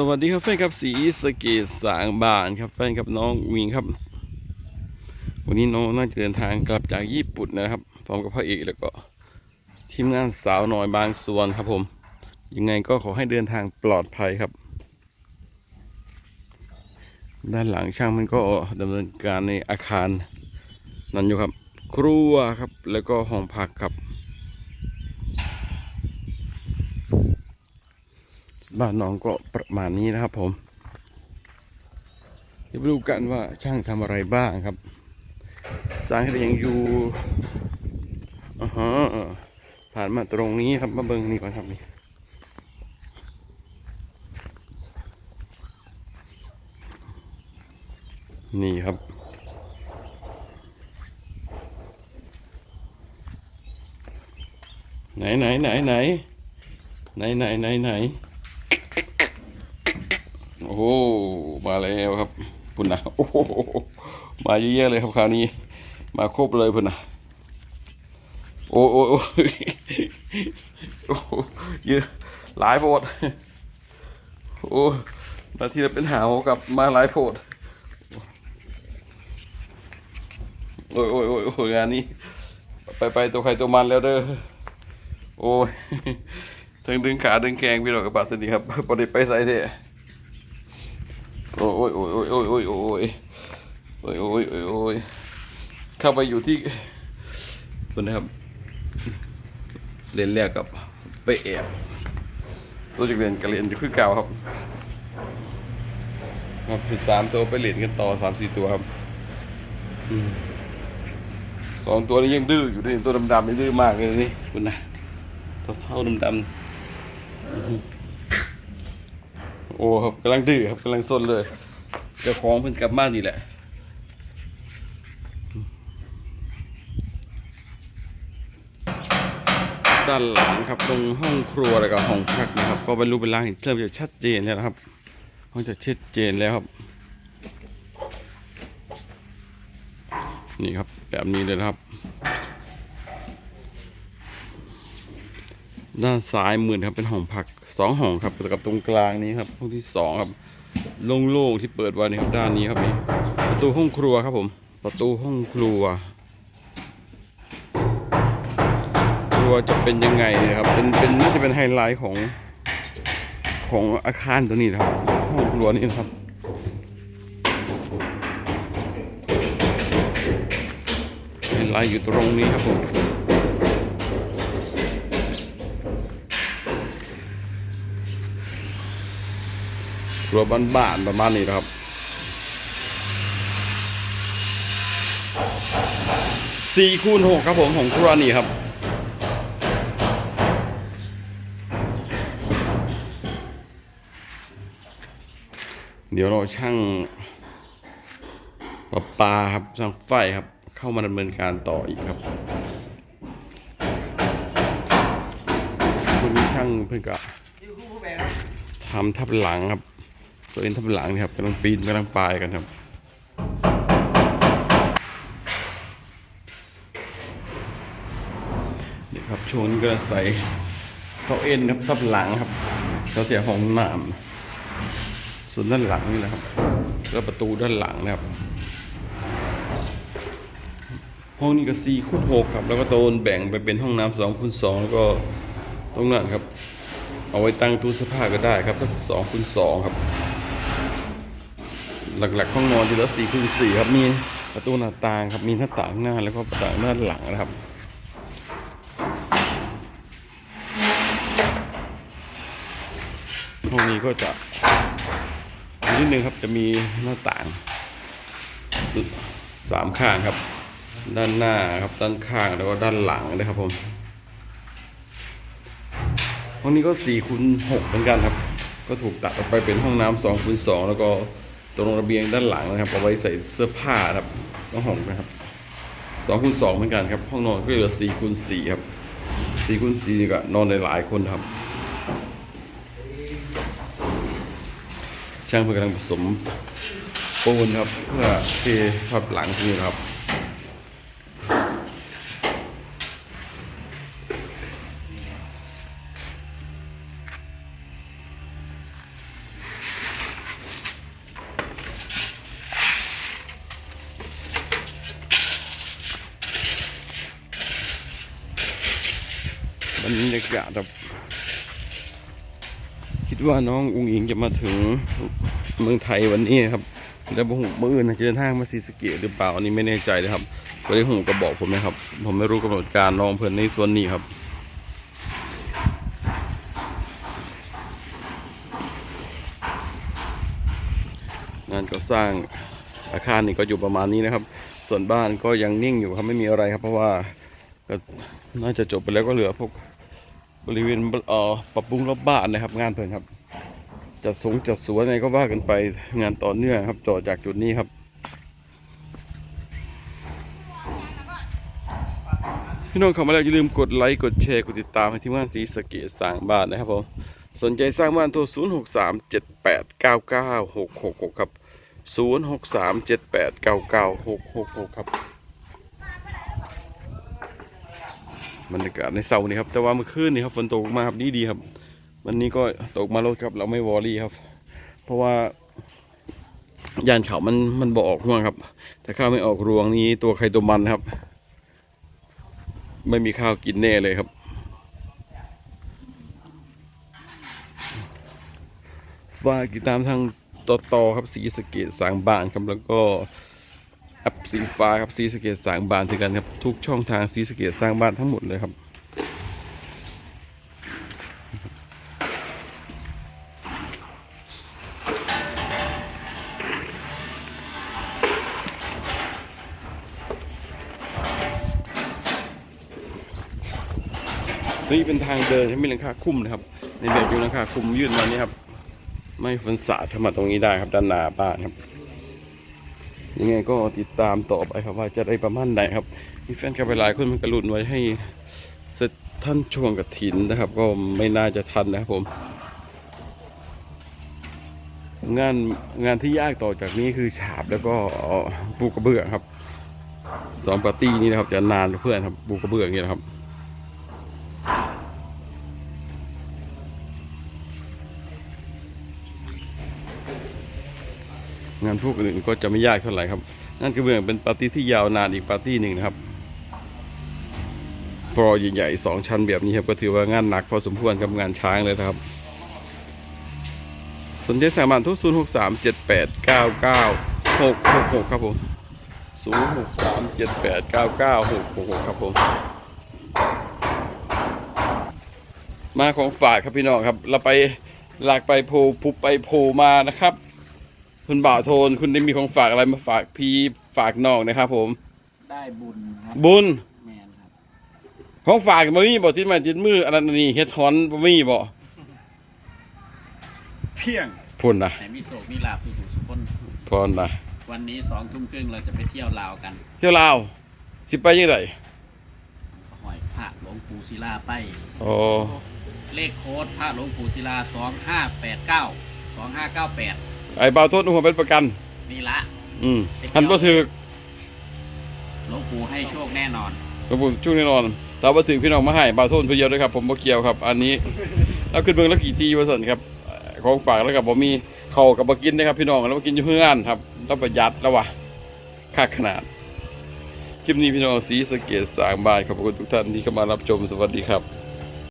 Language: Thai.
สวัสดีครับแฟนครับสีสะเกตสางบานครับแฟนครับน้องวิงครับ วันนี้น้องน่าจะเดินทางกลับจากญี่ปุ่นนะครับพร้อมกับพระเอกแล้วก็ ทีมงานสาวน้อยบางส่วนครับผม ยังไงก็ขอให้เดินทางปลอดภัยครับ ด้านหลังช่างมันก็ดำเนินการในอาคารนั่นอยู่ครับ ครัวครับแล้วก็ห้องพักครับ บ้านน้องก็ประมาณนี้นะครับผม เดี๋ยวไปดูกันว่าช่างทำอะไรบ้างครับสางให้ยังอยู่อ่าฮะผ่านมาตรงนี้ครับมาเบิ้งนี่ก่อนครับนี่นี่ครับ ไหนไหนไหนไหนไหนไหนไหนไหน โอ้มาแล้วครับพุ่นนะโอ้โหมาเยอะๆเลยครับคราวนี้ มาครบเลยพุ่นนะโอ้โอ้โอ้โอ้โหเยอะหลายโพดโอ้มาทีละเป็นหาวกับมาหลายโพดโอ้ยโอ้ยโอ้ยโอ้ยงานนี้ ไปไปตัวใครตัวมันแล้วเด้อโอ้ยทั้งดึงขาดึงแกงพี่ดอกกระบาดสวัสดีครับพอดีไปใส่เถอะ อ้ยโอ้ยโอ้ยโอ้ยโอ้ยโอ้ยโอ้ยโอ้ยโอ้ยโอ้ยเข้าไปอยู่ที่คนนะครับเรียนแรกกับไปแอบตัวจากเรียนกับเรียนอยู่คือเก่าครับครับผิดสามตัวไปเรียนกันต่อสามสี่ตัวครับสองตัวนี้ยังดื้ออยู่ด้วยตัวดำๆนี่ดื้อมากเลยนี่คุณนะตัวเท่าดำๆ โอ้ครับกำลังดื้อครับกำลังซนเลยเจ้าของเพิ่งกลับบ้านนี่แหละด้านหลังครับตรงห้องครัวแล้วก็ห้องพักนะครับ ก็เป็นรูปเป็นร่างเห็นเริ่มจะชัดเจนแล้วนะครับห้องจะชัดเจนแล้วครับ นี่ครับแบบนี้เลยครับ ด้านซ้ายมือนครับเป็นห้องพัก สองห้องครับกับตรงกลางนี้ครับห้องที่สองครับโล่งๆที่เปิดไว้นี่ครับด้านนี้ครับนี่ประตูห้องครัวครับผม ประตูห้องครัว ครัวจะเป็นยังไงนี่ยครับเป็นเป็นน่าจะเป็นไฮไลท์ของของอาคารตัวนี้นะครับ ห้องครัวนี่นะครับไฮไลท์อยู่ตรงนี้ครับผม วบ้านๆประมาณนี้นะครับสี่คูณหกครับผมของครัวนี่ครับเดี๋ยวเราช่างประปาครับช่างไฟครับ เข้ามาดำเนินการต่ออีกครับคุณช่างเพื่อนก็ทำทับหลังครับ โซเอ็นทับหลังนี่ครับกำลังปีนกำลังปลายกันครับนี่ครับช่วงนี้ก็ใส่โซเอ็นครับทับหลังครับเราเสียห้องน้ำส่วนด้านหลังนี่นะครับแล้วประตูด้านหลังนะครับ ห้องนี้ก็สี่คูณหกครับ แล้วก็โตนแบ่งไปเป็นห้องน้ำสองคูณสองแล้วก็ตรงนั้นครับ เอาไว้ตั้งตู้เสื้อผ้าก็ได้ครับสักสองคูณสองครับ หลักๆห้องนอนทีละสี่คูณสี่ครับมีประตูหน้าต่างครับมีหน้าต่างหน้าแล้วก็ประต่างด้านหลังนะครับห้องนี้ก็จะนิดนึงครับจะมีหน้าต่างสามข้างครับ ด้านหน้าครับด้านข้างแล้วก็ด้านหลังนะครับผมห้องนี้ก็สี่คูณหกเหมือนกันครับ ก็ถูกตัดออกไปเป็นห้องน้ำสองคูณสองแล้วก็ ตรงระเบียงด้านหลังนะครับเอาไว้ใส่เสื้อผ้าครับก็ห้องนะครับสองคูณสองเหมือนกันครับ ห้องนอนก็เหลือสี่คูณสี่ครับสี่คูณสี่ก็นอนได้หลายคนครับ ช่างเพื่อกำลังผสมปูนครับ เพื่อเททับหลังที่นี่ครับ รยากาศครับคิดว่าน้องอุงอิงจะมาถึงเมืองไทยวันนี้ครับแล้วบ่หูมื่ออื่นจะเดินทางมาซีสเกตหรือเปล่าอันนี้ไม่แน่ใจเลยครับก็ได้หูก็บอกผมนะครับ ผมไม่รู้กำหนดการน้องเพื่อนในส่วนนี้ครับงานก่อสร้างอาคารนี่ก็อยู่ประมาณนี้นะครับ ส่วนบ้านก็ยังนิ่งอยู่ครับไม่มีอะไรครับ เพราะว่าก็น่าจะจบไปแล้วก็เหลือพวก บริเวณเอ่อปรับปรุงรอบบ้านนะครับ งานเพิ่นครับจัดสงจัดสวนอะไรก็ว่ากันไปงานต่อเนื่องครับต่อจากจุดนี้ครับ พี่น้องเข้ามาแล้วอย่าลืมกดไลค์กดแชร์กดติดตามให้ทีมงานสีสเกตสร้างบ้านนะครับผมสนใจสร้างบ้านโทร 0 6 3 7 8 9 9 6 6 6 ครับ 0 6 3 7 8 9 9 6 6 6 ครับ บรรยากาศในเสาร์นี้ครับแต่ว่าเมื่อคืนนี่ครับฝนตกมาครับดีดีครับ วันนี้ก็ตกมาลดครับ เราไม่วอรี่ครับ เพราะว่ายานเขามันมันบอออกห่วงครับแต่ข้าวไม่ออกรวงนี้ตัวใครตัวมันครับ ไม่มีข้าวกินแน่เลยครับ ฝากติดตามทางต่อต่อครับสีสเกตสางบ้านครับแล้วก็ แอปสีฟ้าครับสีสะเกตสร้างบ้านถึงกันครับทุกช่องทางสีสะเกตสร้างบ้านทั้งหมดเลยครับนี่เป็นทางเดินที่มีหลังคาคุ้มนะครับ ในแบบอยู่หลังคาคุ้มยื่นมานี่ครับ ไม่ฝนสาดเข้ามาตรงนี้ได้ครับด้านหน้าบ้านครับ ยังไงก็ติดตามต่อไปครับว่าจะได้ประมาณไหนครับมีแฟนคลับหลายคนมันกระลุนไว้ให้เสร็จท่านช่วงกระถินนะครับ ก็ไม่น่าจะทันนะครับผม งานงานที่ยากต่อจากนี้คือฉาบแล้วก็ปูกระเบื้องครับสองปาร์ตี้นี้นะครับจะนานเพื่อนครับปูกระเบื้องนี่นะครับ งานพวกอื่นก็จะไม่ยากเท่าไหร่ครับ นั่นคือเบื้องเป็นปาร์ตี้ที่ยาวนานอีกปาร์ตี้หนึ่งนะครับฟลอร์ใหญ่ๆสองชั้นแบบนี้ครับก็ถือว่างานหนักพอสมควรกับงานช้างเลยนะครับ สนใจสามารถทุกศูนย์หกสามเจ็ดแปดเก้าเก้าหกหกหกครับผมศูนย์หกสามเจ็ดแปดเก้าเก้าหกหกหกครับผมมาของฝากครับพี่น้องครับ เราไปหลากไปโพพุไปโพมานะครับ คุณบ่าวโทน คุณได้มีของฝากอะไรมาฝากพี่ฝากน้องนะครับผม ได้บุญครับบุญแมนครับของฝากบ่มีบ่ติดไมาติดมืออันนั้นอันนี้เฮ็ดฮอนบ่มีบ่เพียงพุ่นนะแต่มีโศกมีลาบทุกอยู่สุขคนพรนะวันนี้สองทุ่มครึ่งเราจะไปเที่ยวลาวกันเที่ยวลาวสิไปยังไงหอยพระหลวงปู่ศิลาไป อ๋อเลขโค้ดพระหลวงปู่ศิลาสองห้าแปดเก้าสองห้าเก้าแปด ไอ้บ่าวโทนหัวเป็นประกัน นี่ละอืมทันบ่ถึกหลวงปู่ให้โชคแน่นอนกระปุกช่วงแน่นอนถ้าบ่ถึกพี่น้องมาให้บ่าวโทนเพิ่นเดียวด้วยครับ ผมบ่เกี่ยวครับ อันนี้แล้วขึ้นเบิ่งแล้วกี่ทีว่าซั่นครับเอ่อของฝากแล้วก็บ่มีข้าวก็บ่กินนะครับ พี่น้องแล้วบ่กินอยู่เฮือนครับแล้วประหยัดแล้วว่ะค่าขนาดคลิปนี้พี่น้องสีสะเกตสร้างบ้านขอบคุณทุกท่านที่เข้ามารับชมสวัสดีครับ